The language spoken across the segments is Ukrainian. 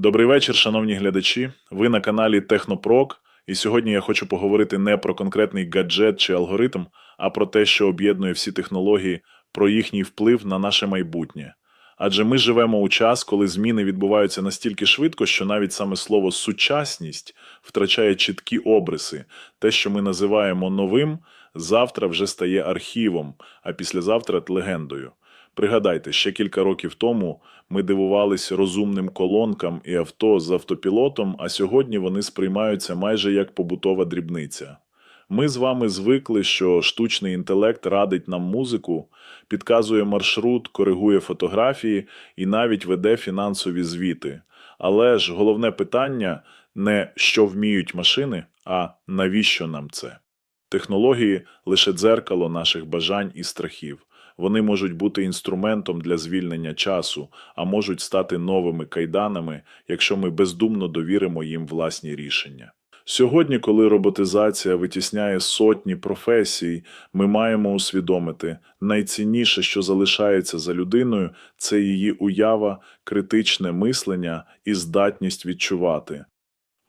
Добрий вечір, шановні глядачі. Ви на каналі Технопрок, і сьогодні я хочу поговорити не про конкретний гаджет чи алгоритм, а про те, що об'єднує всі технології, про їхній вплив на наше майбутнє. Адже ми живемо у час, коли зміни відбуваються настільки швидко, що навіть саме слово сучасність втрачає чіткі обриси. Те, що ми називаємо новим, завтра вже стає архівом, а післязавтра легендою. Пригадайте, ще кілька років тому ми дивувалися розумним колонкам і авто з автопілотом, а сьогодні вони сприймаються майже як побутова дрібниця. Ми з вами звикли, що штучний інтелект радить нам музику, підказує маршрут, коригує фотографії і навіть веде фінансові звіти. Але ж головне питання не що вміють машини, а навіщо нам це? Технології лише дзеркало наших бажань і страхів. Вони можуть бути інструментом для звільнення часу, а можуть стати новими кайданами, якщо ми бездумно довіримо їм власні рішення. Сьогодні, коли роботизація витісняє сотні професій, ми маємо усвідомити найцінніше, що залишається за людиною, це її уява, критичне мислення і здатність відчувати.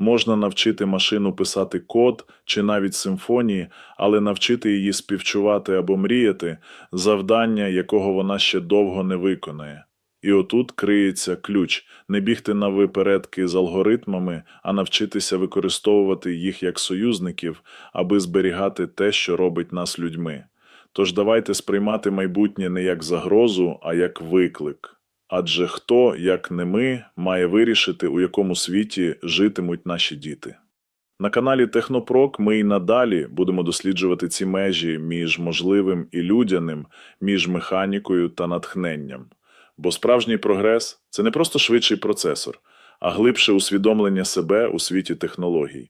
Можна навчити машину писати код чи навіть симфонії, але навчити її співчувати або мріяти завдання, якого вона ще довго не виконає. І отут криється ключ не бігти на випередки з алгоритмами, а навчитися використовувати їх як союзників, аби зберігати те, що робить нас людьми. Тож давайте сприймати майбутнє не як загрозу, а як виклик. Адже хто, як не ми, має вирішити, у якому світі житимуть наші діти. На каналі Технопрок ми і надалі будемо досліджувати ці межі між можливим і людяним, між механікою та натхненням. Бо справжній прогрес це не просто швидший процесор, а глибше усвідомлення себе у світі технологій.